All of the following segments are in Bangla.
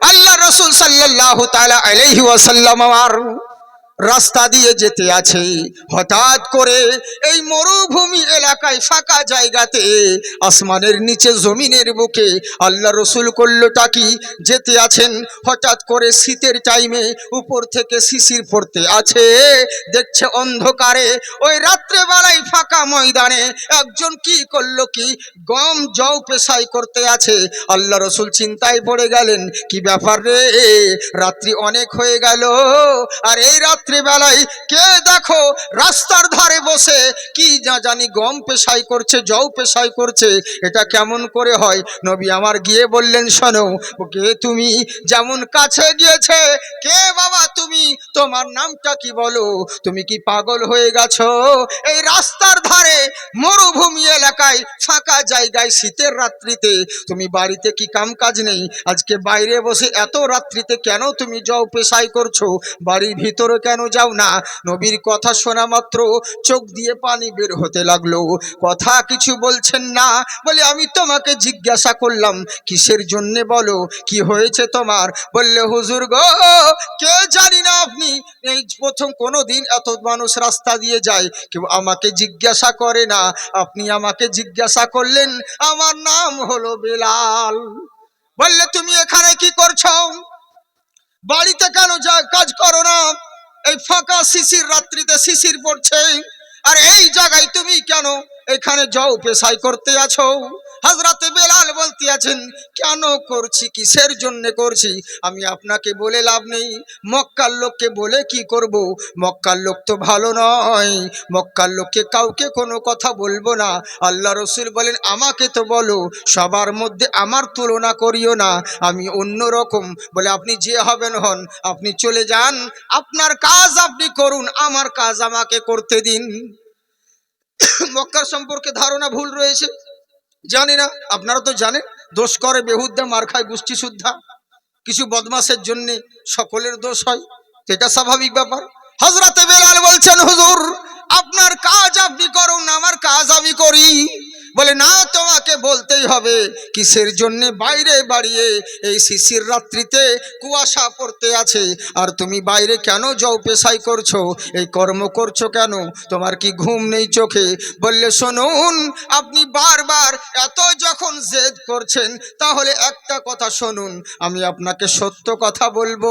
আল্লাহ রসুল সাল্লাহ তালা আলাইহি ওয়াসাল্লাম আমার রাস্তা দিয়ে যেতে আছে। হঠাৎ করে এই মরুভূমি এলাকায় ফাঁকা জায়গাতে আসমানের নিচে জমিনের বুকে আল্লাহ রসুল করলোটা কি? যেতে আছেন। হঠাৎ করে শীতের টাইমে উপর থেকে শিশির পড়তে আছে। দেখছে অন্ধকারে। ওই রাত্রেবেলায় ফাঁকা ময়দানে একজন কি করল কি? গম জও পেশাই করতে আছে। আল্লাহ রসুল চিন্তায় পড়ে গেলেন, কি ব্যাপার রে? রাত্রি অনেক হয়ে গেল। আর এই রাত্রিবেলায় কে দেখো রাস্তার ধারে বসে কি না জানি গম পেশাই করছে, জও পেশাই করছে, এটা কেমন করে হয়? নবী আমার গিয়ে বললেন, শোনো কে তুমি যেমন কাছে গিয়েছে, কে বাবা তুমি? তোমার নামটা কি বলো? তুমি কি পাগল হয়ে গেছো? এই রাস্তার ধারে মরুভূমি এলাকায় ফাঁকা জায়গায় শীতের রাত্রিতে তুমি বাড়িতে কি কাম কাজ নেই? আজকে বাইরে বসে এত রাত্রিতে কেন তুমি যাও পেশাই করছ? বাড়ির ভিতরে কেন যাও না? নবীর কথা শোনা মাত্র চোখ দিয়ে পানি বের হতে লাগল। কথা কিছু বলছেন না বলে আমি তোমাকে জিজ্ঞাসা করলাম, কিসের জন্যে বলো? কি হয়েছে তোমার? বললে, হুজুর গো, কে জানি না আপনি। এই প্রথম কোনো দিন এত মানুষ রাস্তা দিয়ে যায়, কেউ আমাকে জিজ্ঞাসা করে না। আপনি আমাকে জিজ্ঞাসা করলেন, আমার নাম হলো বেলাল। বললে, তুমি এখানে কি করছ বাড়িতে কেন যা কাজ করো না এই ফাঁকা শিশির রাত্রিতে শিশির পড়ছে। আর এই জায়গায় তুমি কেন এখানে যাও পেশাই করতে আছো? হাজরাতে বেলাল বলতে আছেন কেন করছি? কিসের জন্য করছি? আমি আপনাকে বলে লাভ নেই। মক্কার লোককে বলে কি করব? মক্কার লোক তো ভালো নয়। মক্কার লোককে কাউকে কোনো কথা বলব না। আল্লাহ রসুল বলেন, আমাকে তো বলো, সবার মধ্যে আমার তুলনা করিও না। আমি অন্য রকম। বলে, আপনি যে হবেন হন, আপনি চলে যান। আপনার কাজ আপনি করুন, আমার কাজ আমাকে করতে দিন। মক্কার সম্পর্কে ধারণা ভুল রয়েছে। জানি না, আপনারা তো জানেন, দোষ করে বেহুদ্দা মার খায় গোষ্ঠী শুদ্ধা। কিছু বদমাসের জন্য সকলের দোষ হয়, এটা স্বাভাবিক ব্যাপার। হজরতে বেলাল বলছেন, হুজুর, আপনার কাজ আপনি করুন, আমার কাজ আমি করি। বলে, না, তোমাকে বলতেই হবে। কিসের জন্য বাইরে বাড়িয়ে এই শিশির রাত্রিতে কুয়াশা পড়তে আছে? আর তুমি বাইরে কেন যাও পেশাই করছ? এই কর্ম করছ কেন? তোমার কি ঘুম নেই চোখে? বললে, শুনুন, আপনি বারবার এত যখন জেদ করছেন, তাহলে একটা কথা শুনুন। আমি আপনাকে সত্য কথা বলব।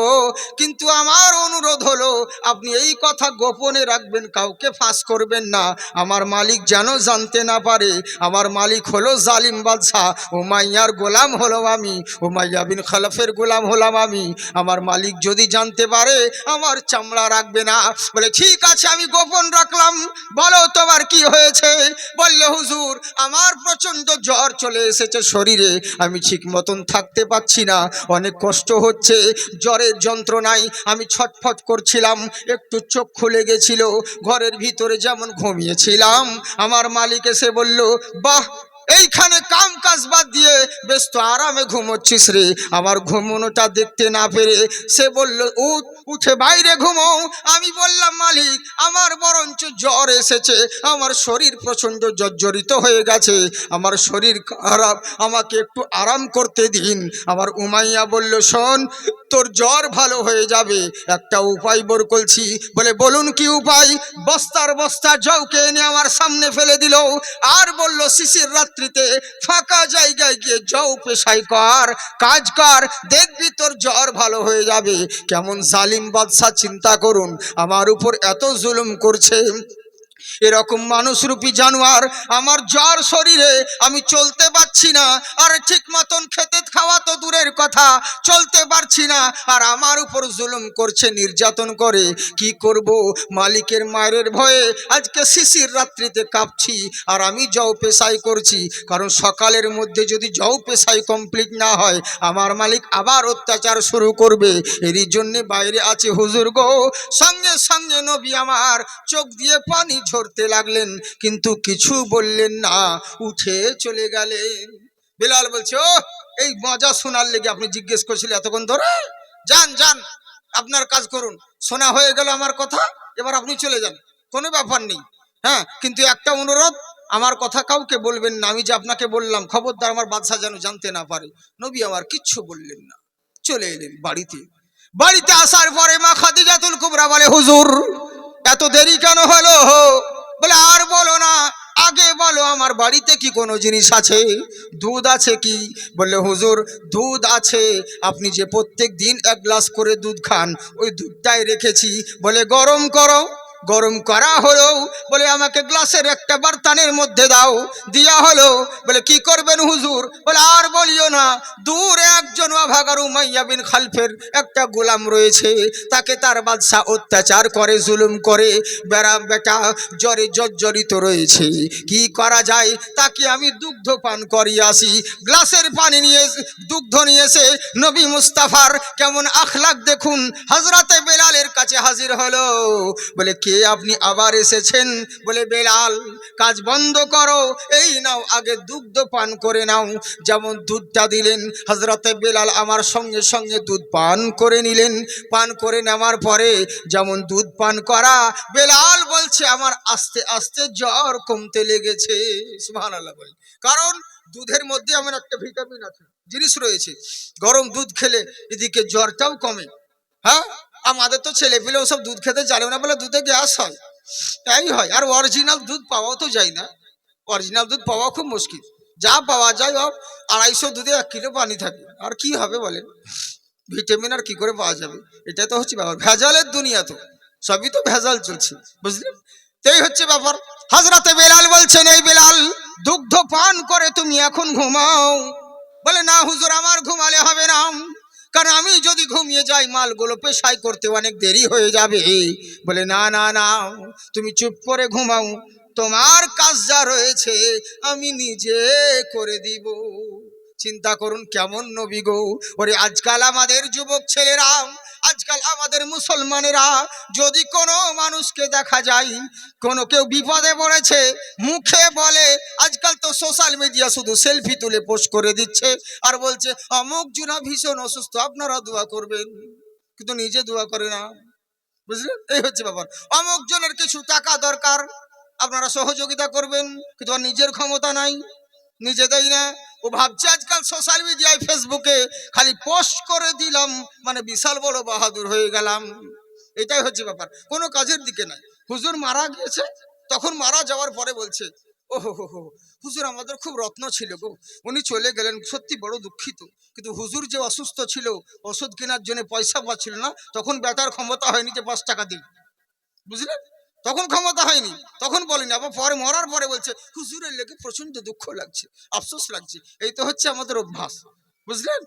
কিন্তু আমার অনুরোধ হলো, আপনি এই কথা গোপনে রাখবেন, কাউকে ফাঁস করবেন না। আমার মালিক যেন জানতে না পারে, আমার মালিক হলো জালিম বাদশাহ উমাইয়ার গোলাম হলো আমি। উমাইয়া বিন খালাফের গোলাম হলাম আমি। আমার মালিক যদি জানতে পারে, আমার চামড়া রাখবে না। বলে, ঠিক আছে, আমি গোপন রাখলাম। বলো তোমার কি হয়েছে? বললে, হুজুর, আমার প্রচণ্ড জ্বর চলে এসেছে শরীরে। আমি ঠিক মতন থাকতে পাচ্ছি না। অনেক কষ্ট হচ্ছে। জ্বরের যন্ত্রণায় আমি ছটফট করছিলাম। একটু চোখ খুলে গেছিল। ঘরের ভিতরে যেমন ঘুমিয়েছিলাম। আমার মালিক এসে বলল বাহ, এইখানে কাম কাজ বাদ দিয়ে বেশ তো আরামে ঘুমোচ্ছিস রে। আমার ঘুমোনোটা দেখতে না পেরে সে বলল, উঠ, উঠে বাইরে ঘুমো আমি বললাম, মালিক, আমার বরঞ্চ জ্বর এসেছে। আমার শরীর প্রচণ্ড জর্জরিত হয়ে গেছে। আমার শরীর খারাপ, আমাকে একটু আরাম করতে দিন। আমার উমাইয়া বলল, শোন তোর জ্বর ভালো হয়ে যাবে। একটা উপায় বোর করছি। বলে, বলুন কি উপায়? বস্তার বস্তা জৌকে এনে আমার সামনে ফেলে দিল। আর বলল, শিশির রাত্রিতে ফাঁকা জায়গায় গিয়ে জৌ পেশাই কর, কাজ কর, দেখবি তোর জ্বর ভালো হয়ে যাবে। কেমন জালিম বাদশা চিন্তা করুন। আমার উপর এত জুলুম করছে। এরকম মানুষরূপী জানোয়ার আমার জ্বর শরীরে আমি চলতে পারছি না। আর ঠিক মতন খেতে খাওয়া তো দূরের কথা, চলতে পারছি না। আর আমার উপর জুলুম করছে, নির্যাতন করে। কি করব? মালিকের মায়ের ভয়ে আজকে শিশির রাত্রিতে কাঁপছি আর আমি জও পেশাই করছি। কারণ সকালের মধ্যে যদি জও পেশাই কমপ্লিট না হয়, আমার মালিক আবার অত্যাচার শুরু করবে। এরই জন্যে বাইরে আছে। হুজুর গো, সঙ্গে সঙ্গে নবী আমার চোখ দিয়ে পানি ঝরতে লাগলেন, কিন্তু কিছু বললেন না। উঠে চলে গেলেন। বিলাল বলছে ও এই মজা শোনার লেগে আপনি জিজ্ঞেস করছিলেন এতক্ষণ ধরে? যান যান, আপনার কাজ করুন। শোনা হয়ে গেল আমার কথা, এবার আপনি চলে যান। কোনো ব্যাপার নেই। হ্যাঁ কিন্তু একটা অনুরোধ, আমার কথা কাউকে বলবেন না। আমি যে আপনাকে বললাম, খবরদার আমার বাদশা যেন জানতে না পারে। নবী আমার কিচ্ছু বললেন না। চলে এলেন বাড়িতে। বাড়িতে আসার পরে মা খাদিজাতুল কুবরা বলে, হুজুর, এত দেরি কেন হলো? বলে, আর বলো না, আগে বলো আমার বাড়িতে কি কোনো জিনিস আছে? দুধ আছে কি? বললে, হুজুর, দুধ আছে। আপনি যে প্রত্যেক দিন এক গ্লাস করে দুধ খান, ওই দুধটাই রেখেছি। বলে, গরম করো। গরম করা হলো। বলে, আমাকে গ্লাসের একটা বার্তানের মধ্যে দাও। দিয়া হলো। বলে, কি করবেন হুজুর? বলে, আর বলিও না। দূরে একজন অভাগার উমাইয়া বিন খালফের একটা গোলাম রয়েছে। তাকে তার বাদশা অত্যাচার করে, জুলুম করে। বেড়া, বেটা জ্বরে জর্জরিত রয়েছে। কি করা যায়? তাকে আমি দুগ্ধ পান করিয়ে আসি। গ্লাসের পানি নিয়ে দুগ্ধ নিয়ে এসে নবী মুস্তাফার কেমন আখলাক দেখুন। হজরতে বেলালের কাছে হাজির হলো। বলে, কে আপনি আবার এসেছেন বলে, বেলাল, কাজ বন্ধ করো, এই নাও, আগে দুগ্ধ পান করে নাও। যেমন দুধটা দিলেন হজরতে বেলাল আমার সঙ্গে সঙ্গে দুধ পান করে নিলেন। পান করে নেওয়ার পরে যেমন দুধ পান করা, বেলাল বলছে, আমার আস্তে আস্তে জ্বর কমতে লেগেছে। সুবহানাল্লাহ বলে কারণ দুধের মধ্যে আমার একটা ভিটামিন আছে, জিনিস রয়েছে, গরম দুধ খেলে এদিকে জ্বরটাও কমে। হ্যাঁ? আমাদের তো ছেলে পেলেও সব দুধ খেতে জানে না বলে দুধে গ্যাস হয়। তাই হয়। আর অরিজিনাল দুধ পাওয়াও তো যায় না। অরিজিনাল দুধ পাওয়া খুব মুশকিল। যা পাওয়া যায় আড়াইশো দুধে এক কিলো পানি থাকে। আর কি হবে বলেন? ভিটামিন আর কি করে পাওয়া যাবে? এটা তো হচ্ছে ব্যাপার। ভেজালের দুনিয়া তো। সবই তো ভেজাল চলছে। বুঝলেন? এই হচ্ছে ব্যাপার। হাজরাতে বেলাল বলছেন, এই বেলাল, দুগ্ধ পান করে তুমি এখন ঘুমাও। বলে, না হুজুর, আমার কারণ আমি যদি ঘুমিয়ে যাই, মালগুলো পেশাই করতে অনেক দেরি হয়ে যাবে। বলে, না না না, তুমি চুপ করে ঘুমাও। তোমার কাজ যা রয়েছে, আমি নিজে করে দিব। চিন্তা করুন কেমন নবী গো। ওরে, আজকাল আমাদের যুবক ছেলেরা আজকাল আমাদের মুসলমানেরা যদি কোনো মানুষকে দেখা যায়, কোনো কেউ বিপদে পড়েছে, মুখে বলে, আজকাল তো সোশ্যাল মিডিয়া শুধু সেলফি তুলে পোস্ট করে দিচ্ছে আর বলছে, অমুক জুনা ভীষণ অসুস্থ, আপনারা দোয়া করবেন। কিন্তু নিজে দোয়া করে না। বুঝলেন? এই হচ্ছে ব্যাপার। অমুক জনের কিছু টাকা দরকার, আপনারা সহযোগিতা করবেন, কিন্তু নিজের ক্ষমতা নাই। নিজে দেয় না, ও ভাবছে আজকাল সোশ্যাল মিডিয়ায় ফেসবুকে খালি পোস্ট করে দিলাম মানে বিশাল বড় বাহাদুর হয়ে গেলাম। এটাই হচ্ছে ব্যাপার। কোনো কাজের দিকে নাই। হুজুর মারা গিয়েছে, তখন মারা যাওয়ার পরে বলছে ও হো হো হো, হুজুর আমাদের খুব রত্ন ছিল গো। উনি চলে গেলেন, সত্যি বড় দুঃখিত। কিন্তু হুজুর যে অসুস্থ ছিল, ওষুধ কেনার জন্য পয়সা পাচ্ছিল না, তখন বেতার ক্ষমতা হয়নি যে পাঁচ টাকা দিই। বুঝলেন? তখন ক্ষমতা হয়নি, তখন বলিনি, আবার পরে মরার পরে বলছে, হুজুরের লেগে প্রচণ্ড দুঃখ লাগছে, আফসোস লাগছে, এই তো হচ্ছে আমাদের অভ্যাস, বুঝলেন?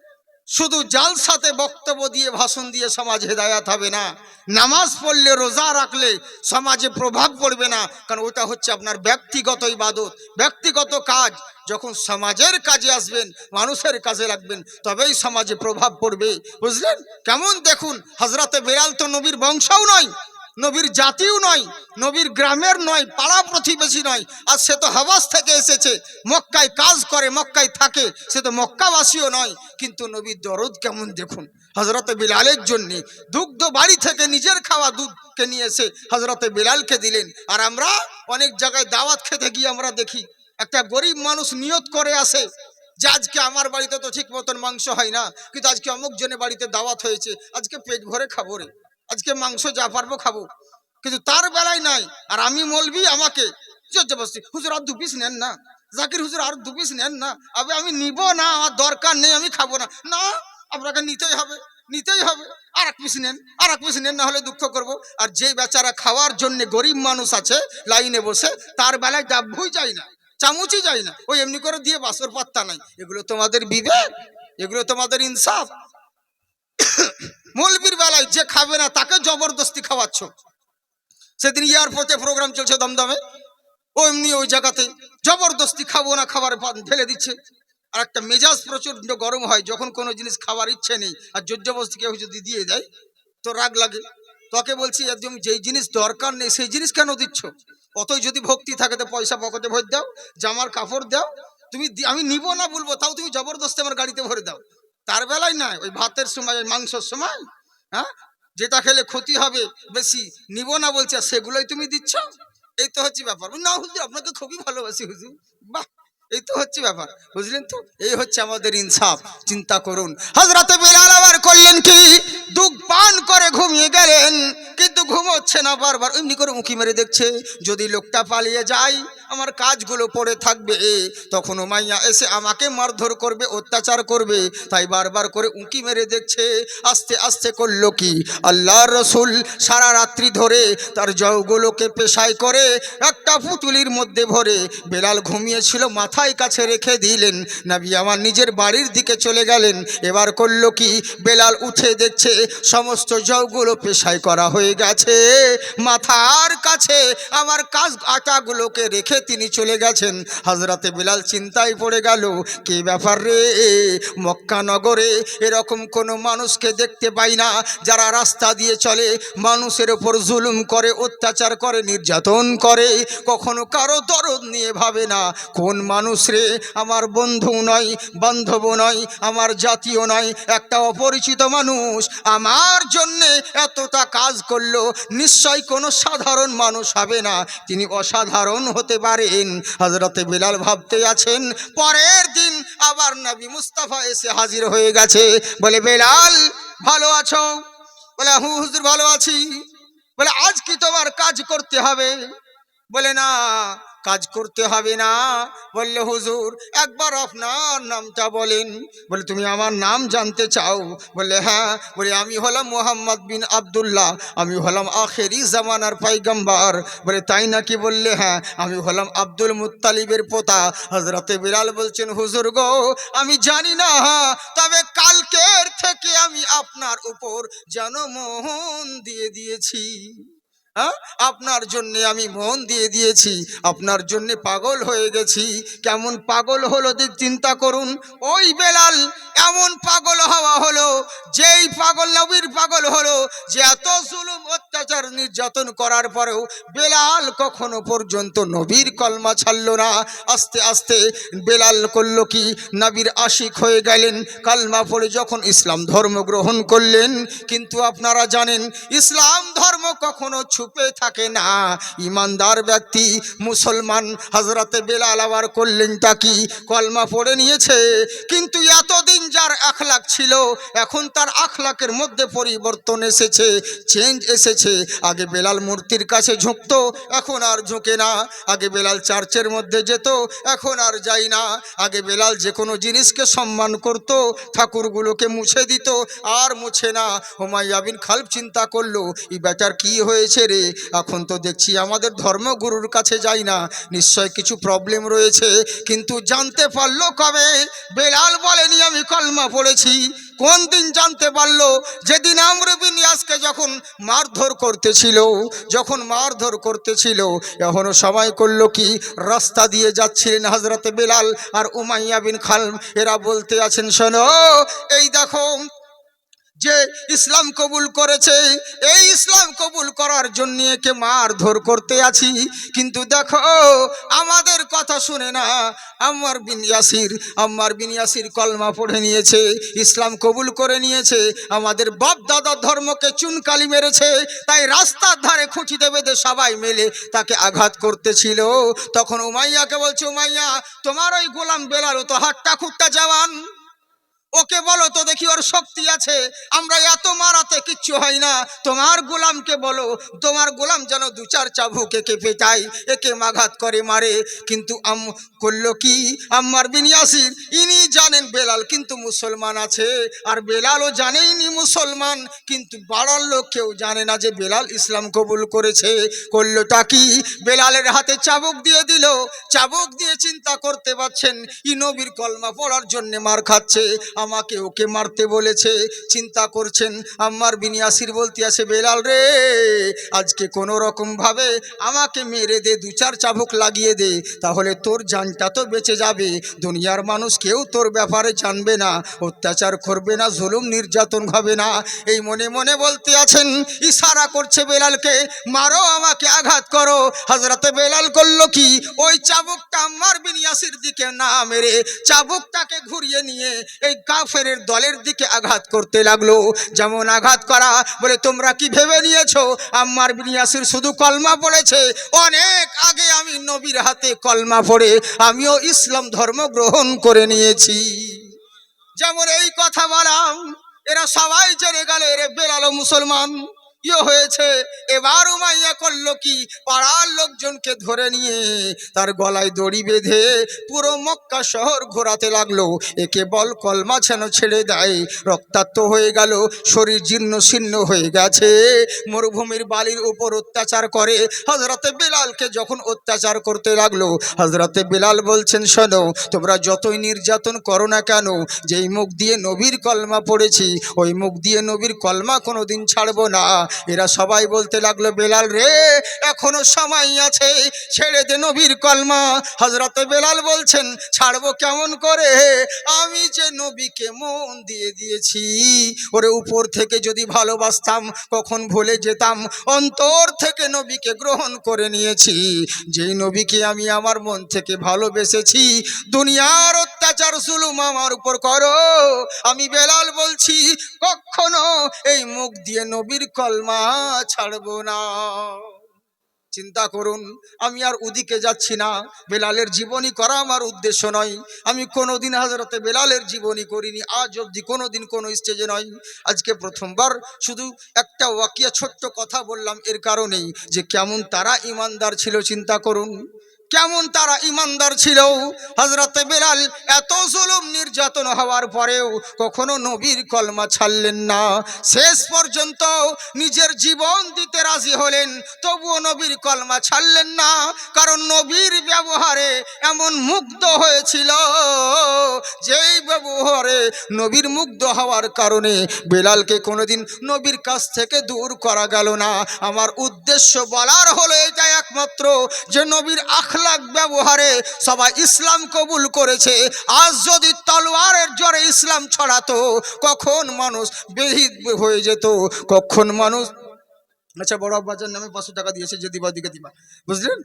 শুধু জালসাতে বক্তব্য দিয়ে, ভাষণ দিয়ে সমাজ হেদায়াত হবে না, নামাজ পড়লে, রোজা রাখলে সমাজে প্রভাব পড়বে না, কারণ ওটা হচ্ছে আপনার ব্যক্তিগত ইবাদত, ব্যক্তিগত কাজ, যখন সমাজের কাজে আসবেন, মানুষের কাজে লাগবেন, তবেই সমাজে প্রভাব পড়বে, বুঝলেন? কেমন দেখুন হজরতে বেলাল তো নবীর বংশও নয় নবীর জাতিও নয়, নবীর গ্রামের নয়, পাড়া প্রতিবেশী নয়। আর সে তো হাবাস থেকে এসেছে, মক্কায় কাজ করে, মক্কায় থাকে। সে তো মক্কাবাসীও নয়, কিন্তু নবীর দরদ কেমন দেখুন। হজরতে বিলালের জন্য দুগ্ধ বাড়ি থেকে নিজের খাওয়া দুধকে নিয়ে এসে হজরতে বিলালকে দিলেন। আর আমরা অনেক জায়গায় দাওয়াত খেতে গিয়ে আমরা দেখি, একটা গরিব মানুষ নিয়ত করে আসে যে, আজকে আমার বাড়িতে তো ঠিক মতন মাংস হয় না, কিন্তু আজকে অমুক জনের বাড়িতে দাওয়াত হয়েছে, আজকে পেট ভরে খাব রে। আজকে মাংস যা পারব খাব। কিন্তু তার বেলায় নাই, আর আমি মলবি আমাকে। জবরদস্তি, হুজুর আর দু পিস নেন না। জাকির হুজুর আর দু পিস নেন না। আবে আমি নিব না, আমার দরকার নেই, আমি খাব না। না, আপনাকে নিতেই হবে নিতেই হবে। আর এক পিস নেন আর এক পিস নেন না হলে দুঃখ করব। আর যে বেচারা খাওয়ার জন্য গরিব মানুষ আছে, লাইনে বসে, তার বেলায় ডাব্বুই যায় না চামচই যায় না। ওই এমনি করে দিয়ে বাসর পাত্তা নাই। এগুলো তোমাদের বিবেক, এগুলো তোমাদের ইনসাফ। মৌলবীর বেলায় যে খাবে না, তাকে জবরদস্তি খাওয়াচ্ছ। সেদিন এয়ারপোর্টে প্রোগ্রাম চলছে দমদমে। ও এমনি ওই জায়গাতে জবরদস্তি খাব না, খাবার ঢেলে দিচ্ছে। আর একটা মেজাজ প্রচণ্ড গরম হয়, যখন কোনো জিনিস খাওয়ার ইচ্ছে নেই, আর জোরজবস্তি কেউ যদি দিয়ে দেয়, তো রাগ লাগে। তোকে বলছি, একদম যেই জিনিস দরকার নেই, সেই জিনিস কেন দিচ্ছ? অতই যদি ভক্তি থাকে, তো পয়সা পকেটে ভরে দাও, জামার কাপড় দাও। তুমি আমি নিব না বলব তাও তুমি জবরদস্তি আমার গাড়িতে ভরে দাও। তার বেলায় নাই, ওই ভাতের সময়, ওই মাংসের সময় হ্যাঁ? যেটা খেলে ক্ষতি হবে, বেশি নিব না বলছে সেগুলোই তুমি দিচ্ছ? এই তো হচ্ছে ব্যাপার। না, হুজুর, আপনাকে খুবই ভালোবাসি, হুজুর। বাহ! এই তো হচ্ছে ব্যাপার, বুঝলেন তো? এই হচ্ছে আমাদের ইনসাফ, চিন্তা করুন। হজরতে বিলাল আবার করলেন কি? দুধ পান করে ঘুমিয়ে গেলেন, কিন্তু ঘুমোচ্ছে না বারবার। এমনি করে উঁকি মেরে দেখছে, যদি লোকটা পালিয়ে যায়, আমার কাজগুলো পড়ে থাকবে তখন মাইয়া এসে আমাকে মারধর করবে, অত্যাচার করবে, তাই বারবার করে উঁকি মেরে দেখছে, আস্তে আস্তে করল কি? আল্লাহর রসুল সারা রাত্রি ধরে তার জগুলোকে পেশায় করে একটা পুতুলির মধ্যে ভরে, বেলাল ঘুমিয়েছিল মাথায় কাছে রেখে দিলেন। নাবি আমার নিজের বাড়ির দিকে চলে গেলেন। এবার করল কি? বেলাল উঠে দেখছে সমস্ত জগুলো পেশাই করা হয়ে গেছে। মাথার কাছে আমার কাজ আটাগুলোকে রেখে তিনি চলে গেছেন। হাজরাতে বেলাল চিন্তায় পড়ে গেল, কি ব্যাপার রে? মক্কানগরে এরকম কোনো মানুষকে দেখতে পাই না, যারা রাস্তা দিয়ে চলে, মানুষের ওপর জুলুম করে, অত্যাচার করে, নির্যাতন করে, কখনো কারও দরদ নিয়ে ভাবে না। কোন মানুষ রে আমার বন্ধু নয় বান্ধব নয়, আমার জাতীয় নয়, একটা অপরিচিত মানুষ। আমার জন্যে এতটা কাজ করল নিশ্চয় কোনো সাধারণ মানুষ হবে না। তিনি অসাধারণ হতে পারেন। হজরতে বিলাল ভাবতে আছেন, পরের দিন আবার নবী মুস্তাফা এসে হাজির হয়ে গেছে। বলে, বেলাল, ভালো আছো? বলে, হু, হুজুর, ভালো আছি। বলে, আজ কি তোমার কাজ করতে হবে? বলে, না। কাজ করতে হবে না। বললে, হুজুর, একবার আপনার নামটা বলেন। বলে, তুমি আমার নাম জানতে চাও? বললে হ্যাঁ। বলে, আমি হলাম মোহাম্মদ বিন আবদুল্লাহ। আমি হলাম আখেরি জামানার পাইগম্বার। বলে, তাই নাকি? বললে হ্যাঁ। আমি হলাম আব্দুল মুত্তালিবের পোতা। হজরতে বিড়াল বলছেন, হুজুর গো, আমি জানি না হ্যাঁ তবে কালকের থেকে আমি আপনার উপর জনমোহন দিয়ে দিয়েছি। হ্যাঁ? আপনার জন্য আমি মন দিয়ে দিয়েছি, আপনার জন্য পাগল হয়ে গেছি। কেমন পাগল হলো চিন্তা করুন। ওই বেলাল এমন পাগল হওয়া হলো, যেই পাগল, নবীর পাগল হলো, যে এত জুলুম, অত্যাচার, নির্যাতন করার পরেও বেলাল কখনো পর্যন্ত নবীর কলমা ছাড়লো না। আস্তে আস্তে বেলাল করল কি? নবীর আশিক হয়ে গেলেন, কালমা পড়ে যখন ইসলাম ধর্ম গ্রহণ করলেন। কিন্তু আপনারা জানেন, ইসলাম ধর্ম কখনো ছুপে থাকে না। ইমানদার ব্যক্তি, মুসলমান হজরতে বেলাল আবার করলেন তা কি? কলমা পড়ে নিয়েছে। কিন্তু এতদিন যার আখলাক ছিল। এখন তার আখলাকের মধ্যে পরিবর্তন এসেছে চেঞ্জ এসেছে। আগে বেলাল মূর্তির কাছে ঝুঁকত, এখন আর ঝুঁকে না। আগে বেলাল চার্চের মধ্যে যেত, এখন আর যাই না। আগে বেলাল যে কোনো জিনিসকে সম্মান করত, ঠাকুরগুলোকে মুছে দিত, আর মুছে না। হুমায়ুয়া বিন খালফ চিন্তা করল এই বেচার কি হয়েছে রে? এখন তো দেখছি আমাদের ধর্মগুরুর কাছে যাই না। নিশ্চয় কিছু প্রবলেম রয়েছে। কিন্তু জানতে পারল কবে? বেলাল বলেনি, আমি কলমা পড়েছি কোন দিন জানতে পারল? যেদিন আমরবিন ইয়াসকে যখন মারধর করতেছিল, যখন মারধর করতেছিল এখনও সবাই করল কি? রাস্তা দিয়ে যাচ্ছিলেন হজরতে বেলাল আর উমাইয়া বিন খালম। এরা বলতে আছেন, শোনো, এই দেখো যে ইসলাম কবুল করেছে, এই ইসলাম কবুল করার জন্য একে মারধর করতে আছি। কিন্তু দেখো, আমাদের কথা শুনে না, আমার বিন ইয়াসির আম্মার বিন ইয়াসির কলমা পড়ে নিয়েছে, ইসলাম কবুল করে নিয়েছে, আমাদের বাপ দাদার ধর্মকে চুনকালি মেরেছে, তাই রাস্তার ধারে খুঁটিতে বেঁধে সবাই মেলে তাকে আঘাত করতেছিল। তখন উমাইয়াকে বলছে, উমাইয়া, তোমার ওই গোলাম বেলাল তো হাট্টা খুঁটটা জওয়ান ওকে বলো তো দেখি ওর শক্তি আছে। আমরা এত মারাতে কিচ্ছু হয় না। তোমার গোলামকে বলো, তোমার গোলাম যেন দু চার চাবুক একে পেটাই একে মাঘাত করে মারে। কিন্তু আম করল কি? আম্মার বিনিয়াসির ইনি জানেন বেলাল কিন্তু মুসলমান আছে। আর বেলালও জানে ইনি মুসলমান, কিন্তু বাড়ার লোক কেউ জানে না যে বেলাল ইসলাম কবুল করেছে। করলোটা কি? বেলালের হাতে চাবুক দিয়ে দিল। চাবুক দিয়ে চিন্তা করতে পারছেন, ই নবীর কলমা পড়ার জন্যে মার খাচ্ছে। আমাকে ওকে মারতে বলেছে। চিন্তা করছেন, আম্মার বিনিয়াসির বলতে আছে বেলাল রে। আজকে কোনো রকম ভাবে আমাকে মেরে দে, দু চার চাবুক লাগিয়ে দে। তাহলে তোর জানটা তো বেঁচে যাবে। দুনিয়ার মানুষ কেউ তোর ব্যাপারে জানবে না। অত্যাচার করবে না, জুলুম নির্যাতন হবে না। এই মনে মনে বলতে আছেন, ইশারা করছে বেলালকে, মারো আমাকে, আঘাত করো। হাজরাতে বেলাল করল কি? ওই চাবুকটা আম্মার বিনিয়াসির দিকে না মেরে, চাবুকটাকে ঘুরিয়ে নিয়ে, এই কাফের দলের দিকে আঘাত করতে লাগল। যেমন আঘাত করা বলে, তোমরা কি ভেবে নিয়েছো? আম্মার বিনিয়াসির শুধু কলমা পড়েছে। অনেক আগে আমি নবীর হাতে কলমা পড়ে আমিও ইসলাম ধর্ম গ্রহণ করে নিয়েছি। যেমন এই কথা বলাম, এরা সবাই জেনে গেল, এরে বেরালো মুসলমান। ইয়ে হয়েছে। এবার উমাইয়া করল কি? পাড়ার লোকজনকে ধরে নিয়ে তার গলায় দড়ি বেঁধে পুরো মক্কা শহর ঘোরাতে লাগল। একে বল কলমা যেন ছেড়ে দেয়। রক্তাক্ত হয়ে গেল, শরীর জীর্ণ শীর্ণ হয়ে গেছে। মরুভূমির বালির উপর অত্যাচার করে হজরতে বেলালকে যখন অত্যাচার করতে লাগল হজরতে বেলাল বলছেন, শোনো, তোমরা যতই নির্যাতন করো না কেন, যেই মুখ দিয়ে নবীর কলমা পড়েছি, ওই মুখ দিয়ে নবীর কলমা কোনোদিন ছাড়বো না। এরা সবাই বলতে লাগল, বেলাল রে, এখনও সময় আছে, ছেড়ে দে নবীর কলমা। হজরতে বেলাল বলছেন, ছাড়বো কেমন করে? আমি যে নবীকে মন দিয়ে দিয়েছি, ওরে উপর থেকে যদি ভালোবাসতাম, কখন ভুলে যেতাম, অন্তর থেকে নবীকে গ্রহণ করে নিয়েছি। যেই নবীকে আমি আমার মন থেকে ভালোবেসেছি, দুনিয়ার অত্যাচার, জুলুম আমার উপর করো। আমি বেলাল বলছি, কখনো এই মুখ দিয়ে নবীর কলমা ছাড়বো না। চিন্তা করুন, আমি আর উদিকে যাচ্ছি না। বেলালের জীবনী করা আমার উদ্দেশ্য নয়। আমি কোনোদিন হাজরতে বেলালের জীবনী করিনি। আজ অবধি কোনোদিন কোনো স্টেজে নয়। আজকে প্রথমবার শুধু একটা ওয়াকিয়া ছোট্ট কথা বললাম, এর কারণেই যে কেমন তারা ইমানদার ছিল, চিন্তা করুন। কেমন তারা ইমানদার ছিল। হজরতে বেলাল এত নির্যাতন হওয়ার পরেও কখনো নবীর কলমা ছাড়লেন না। শেষ পর্যন্ত নিজের জীবন দিতে রাজি হলেন, তবুও নবীর কলমা ছাড়লেন না। কারণ নবীর ব্যবহারে এমন মুগ্ধ হয়েছিল যেই ব্যবহারে নবীর মুগ্ধ হওয়ার কারণে বেলালকে কোনোদিন নবীর কাছ থেকে দূর করা গেল না। আমার উদ্দেশ্য বলার হলো এটা একমাত্র যে নবীর আখলাক ব্যবহারে সবাই ইসলাম কবুল করেছে। আজ যদি তলোয়ারের জ্বরে ইসলাম ছড়াতো, কখন মানুষ বেহিত হয়ে যেত, কখন মানুষ আচ্ছা বড় আব্বাজার নামে পাঁচশো টাকা দিয়েছে, যে দিবা দিকে দিবা। বুঝলেন?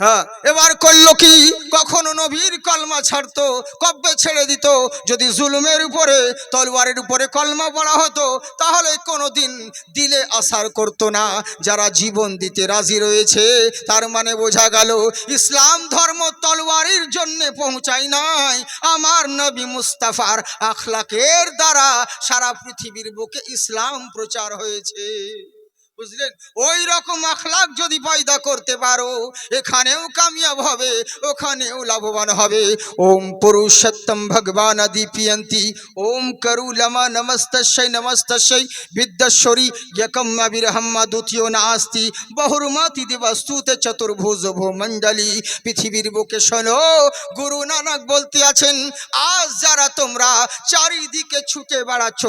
হ্যাঁ এবার করল কি? কখনো নবীর কলমা ছাড়তো, কব্বে ছেড়ে দিত। যদি জুলুমের উপরে, তলোয়ারের উপরে কলমা পড়া হতো, তাহলে কোনো দিন দিলে আসার করতো না। যারা জীবন দিতে রাজি রয়েছে, তার মানে বোঝা গেল, ইসলাম ধর্ম তলোয়ারির জন্যে পৌঁছায় নাই। আমার নবী মুস্তাফার আখলাকের দ্বারা সারা পৃথিবীর বুকে ইসলাম প্রচার হয়েছে। বুঝলেন? ওই রকম আখলাক যদি পয়দা করতে পারো, এখানেও কামিয়াব হবে, ওখানেও লাভবান হবে। ওম পুরুষোত্তম ভগবান দীপিয়ন্তি ওম করুলমা নমস্তস্যৈ নমস্তস্যৈ, বিদ্যশ্বরী একম্মা বিরহম্মা দ্বিতীয় নাস্তি, বহুরমাতি দিবস্তুতে চতুর্ভুজ ভূমণ্ডলী। পৃথিবীর বুকে শোনো, গুরু নানক বলতে আছেন, আজ যারা তোমরা চারিদিকে ছুটে বেড়াচ্ছ,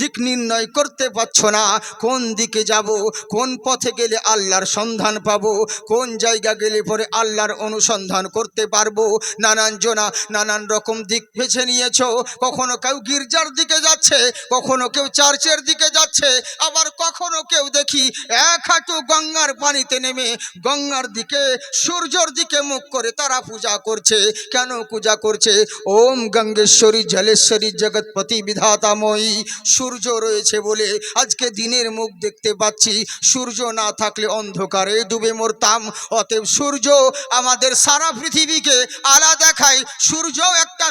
দিক নির্ণয় করতে পারছ না, কোন দিকে যাব? কোন পথে গেলে আল্লাহর সন্ধান পাবো? কোন জায়গা গেলে পরে আল্লাহর অনুসন্ধান করতে পারব? নানান জনা, নানান রকম দিক বেছে নিয়েছ। কখনো কেউ গির্জার দিকে যাচ্ছে, কখনো কেউ চার্চের দিকে যাচ্ছে। আবার কখনো কেউ দেখি এক হাঁটু গঙ্গার পানিতে নেমে গঙ্গার দিকে, সূর্যর দিকে মুখ করে তারা পূজা করছে। কেন পূজা করছে? ওম গঙ্গেশ্বরী জলেশ্বরী জগৎপতি বিধাতাময়ী। সূর্য রয়েছে বলে আজকে দিনের মুখ দেখতে পাচ্ছি। সূর্য না থাকলে অন্ধকারে ডুবে মরতাম। অতএব সূর্য আমাদের সারা পৃথিবীকে আলা দেখায়। সূর্য একটা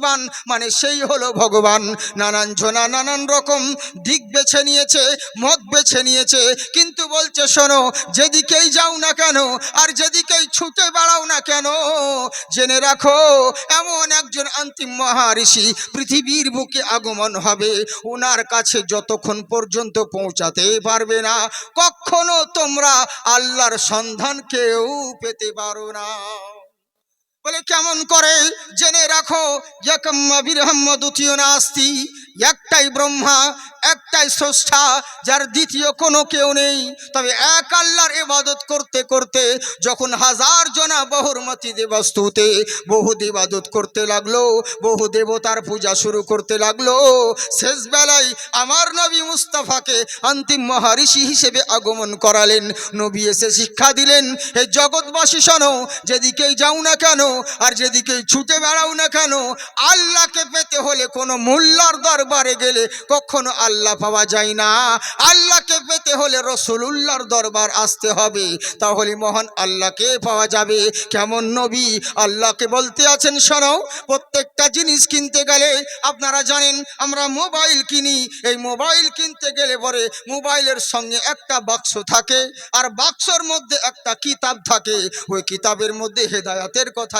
শক্তিবান মানে সেই হলো ভগবান। নানান জনা, নানান রকম দিক বেছে নিয়েছে, মত বেছে নিয়েছে। কিন্তু বলছে, শোনো, যেদিকেই যাও না কেন, আর যেদিকেই ছুটে বেড়াও না কেন, জেনে রাখো, এমন একজন অন্তিম মহারিষি পৃথিবীর বুকে আগমন হবে। ওনার কাছে যতক্ষণ পর্যন্ত পৌঁছাতে পারবে না, কখনো তোমরা আল্লাহর সন্ধান কেউ পেতে পারো না। বলে, কেমন করে? জেনে রাখো নাস্তি। একটাই ব্রহ্মা, একটাই স্রষ্টা, যার দ্বিতীয় কোনো কেউ নেই। তবে এক আল্লাহর ইবাদত করতে করতে, যখন হাজার জনা বহুরমতি দেবস্তুতে বহু দেবাদত করতে লাগল, বহু দেবতার পূজা শুরু করতে লাগল, শেষ বেলায় আমার নবী মুস্তাফাকে অন্তিম মহারিষি হিসেবে আগমন করালেন। নবী এসে শিক্ষা দিলেন এই জগৎবাসী, শোনো, যেদিকেই যাও না কেন আর যেদিকে ছুটে বেড়াও না কেন, আল্লাহকে পেতে হলে কোনো মোল্লার দরবারে গেলে কখনো আল্লাহ পাওয়া যায় না। আল্লাহকে পেতে হলে রসুলুল্লাহর দরবার আসতে হবে, তাহলে মহান আল্লাহকে পাওয়া যাবে। কেমন নবী? আল্লাহকে বলতে আছেন শোনো প্রত্যেকটা জিনিস কিনতে গেলে আপনারা জানেন, আমরা মোবাইল কিনি। এই মোবাইল কিনতে গেলে পরে মোবাইলের সঙ্গে একটা বাক্স থাকে, আর বাক্সর মধ্যে একটা কিতাব থাকে। ওই কিতাবের মধ্যে হেদায়াতের কথা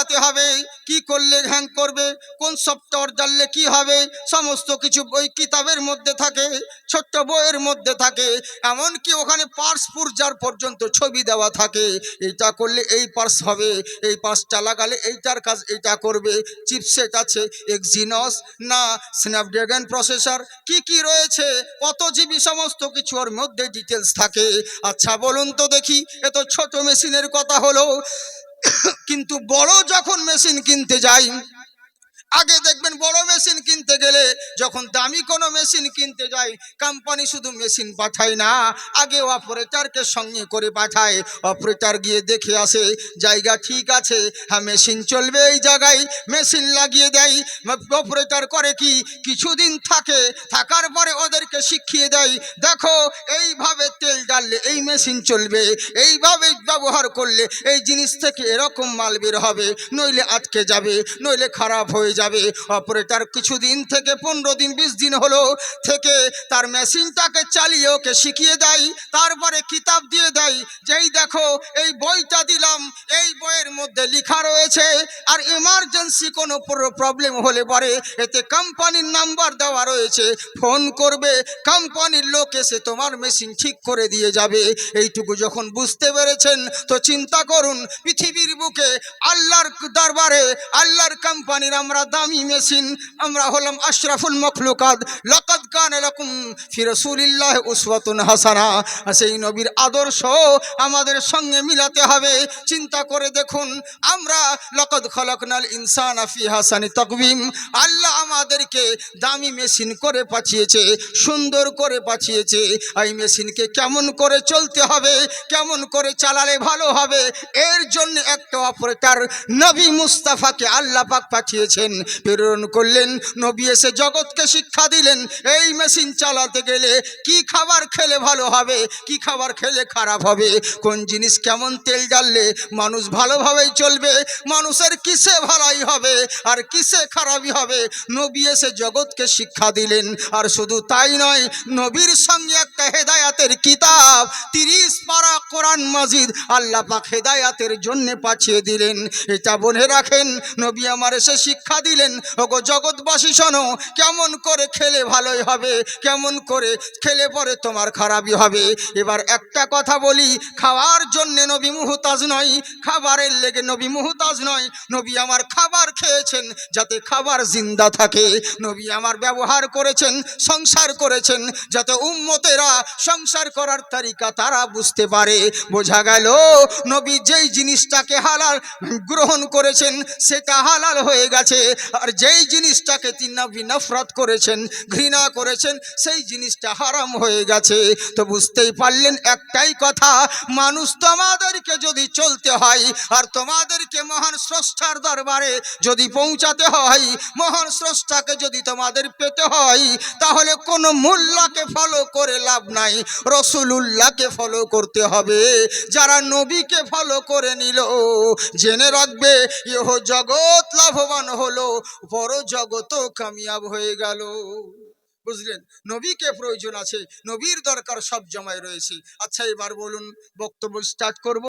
চালাতে হবে, কি করলে হ্যাং করবে, কোন সফটওয়্যার জানলে কি হবে, সমস্ত কিছু ওই কিতাবের মধ্যে থাকে, ছোট্ট বইয়ের মধ্যে থাকে, এমনকি ওখানে পার্স পূর্জার পর্যন্ত ছবি দেওয়া থাকে, এইটা করলে এই পার্স হবে, এই পার্সটা লাগালে এইটার কাজ এইটা করবে চিপসেট আছে এক্সিনস না স্ন্যাপড্রাগন প্রসেসর কি কি রয়েছে, কত জিবি সমস্ত কিছু ওর মধ্যে ডিটেলস থাকে। আচ্ছা বলুন তো দেখি এত ছোট মেশিনের কথা হলো কিন্তু বড় যখন মেশিন কিনতে যাই আগে দেখবেন বড় মেশিন কিনতে গেলে যখন দামি কোনো মেশিন কিনতে যাই কোম্পানি শুধু মেশিন পাঠায় না, আগে অপারেটরকে সঙ্গে করে পাঠায়। অপারেটর গিয়ে দেখে আসে, জায়গা ঠিক আছে হ্যাঁ মেশিন চলবে এই জায়গায়, মেশিন লাগিয়ে দেয়। অপারেটার করে কি? কিছুদিন থাকে, থাকার পরে ওদেরকে শিখিয়ে দেয়, দেখো, এইভাবে তেল ডাললে এই মেশিন চলবে, এইভাবে ব্যবহার করলে এই জিনিস থেকে এরকম মাল বের হবে, নইলে আটকে যাবে, নইলে খারাপ হয়ে যাবে। অপারেটর কিছুদিন থেকে পনেরো দিন, বিশ দিন হলো থেকে তার মেশিনটাকে চালিয়ে ওকে শিখিয়ে দেয়, তারপরে কিতাব দিয়ে দেয়। যেই দেখো, এই বইটা দিলাম, এই বইয়ের মধ্যে লেখা রয়েছে, আর এমার্জেন্সি কোনো প্রবলেম হলে পরে এতে কোম্পানির নাম্বার দেওয়া রয়েছে। ফোন করবে কোম্পানির লোক এসে তোমার মেশিন ঠিক করে দিয়ে যাবে। এইটুকু যখন বুঝতে পেরেছেন, তো চিন্তা করুন, পৃথিবীর বুকে আল্লাহর দরবারে, আল্লাহর কোম্পানির আমরা দামি মেশিন। আমরা হলাম আশরাফুল মখলুকাত। লকদ কান এরকম ফিরসুলিল্লাহ উসওয়াতুন হাসানা। সেই নবীর আদর্শ আমাদের সঙ্গে মিলাতে হবে। চিন্তা করে দেখুন, আমরা লকদ খলকনাল ইনসান আফি হাসানি তকবিম। আল্লাহ আমাদেরকে দামি মেশিন করে পাঠিয়েছে, সুন্দর করে পাঠিয়েছে। এই মেশিনকে কেমন করে চলতে হবে, কেমন করে চালালে ভালো হবে, এর জন্য একটা অপারেটর নবী মুস্তাফাকে আল্লাহ পাক পাঠিয়েছেন। প্রেরণ করলেন। নবী এসে জগৎকে শিক্ষা দিলেন। এই মেশিন চালাতে গেলে কি খাবার খেলে ভালো হবে? কি খাবার খেলে খারাপ হবে? কোন জিনিস কেমন তেল ডাললে মানুষ ভালোভাবেই চলবে? মানুষের কিসে ভালাই হবে? আর কিসে খারাপই হবে? নবী এসে জগৎকে শিক্ষা দিলেন। আর শুধু তাই নয়, নবীর সঙ্গে একটা হেদায়াতের কিতাব, তিরিশ পারা কোরআন মাজিদ আল্লাহ পাক হেদায়াতের জন্য পাঠিয়ে দিলেন। এটা বনে রাখেন, নবী আমার এসে শিক্ষা দিলেন ওগো জগৎবাসী, শোনো, কেমন করে খেলে ভালোই হবে, কেমন করে খেলে পরে তোমার খারাপই হবে। এবার একটা কথা বলি, খাওয়ার জন্য নবী মুহতাজ নয়, খাবারের লেগে নবী মুহতাজ নয়, নবী আমার খাবার খেয়েছেন যাতে খাবার জিন্দা থাকে। নবী আমার ব্যবহার করেছেন, সংসার করেছেন যাতে উম্মতেরা সংসার করার তারিকা তারা বুঝতে পারে। বোঝা গেল, নবী যেই জিনিসটাকে হালাল গ্রহণ করেছেন, সেটা হালাল হয়ে গেছে। আর যেই জিনিসটাকে তিনি নবী নফরত করেছেন, ঘৃণা করেছেন, সেই জিনিসটা হারাম হয়ে গেছে। তো বুঝতেই পারলেন একটাই কথা, মানুষ তোমাদেরকে যদি চলতে হয়, আর তোমাদেরকে মহান স্রষ্টার দরবারে যদি পৌঁছাতে হয়, মহান স্রষ্টাকে যদি তোমাদের পেতে হয়, তাহলে কোনো মোল্লাকে ফলো করে লাভ নাই। রসুলুল্লাহকে ফলো করতে হবে। যারা নবীকে ফলো করে নিল, জেনে রাখবে, ইহ জগৎ লাভবান হলো বড় জগত কামিয়াব হয়ে গেল। বুঝলেন? নবীকে প্রয়োজন আছে, নবীর দরকার সব জমায় রয়েছে। আচ্ছা এবার বলুন, বক্তব্য স্টার্ট করব।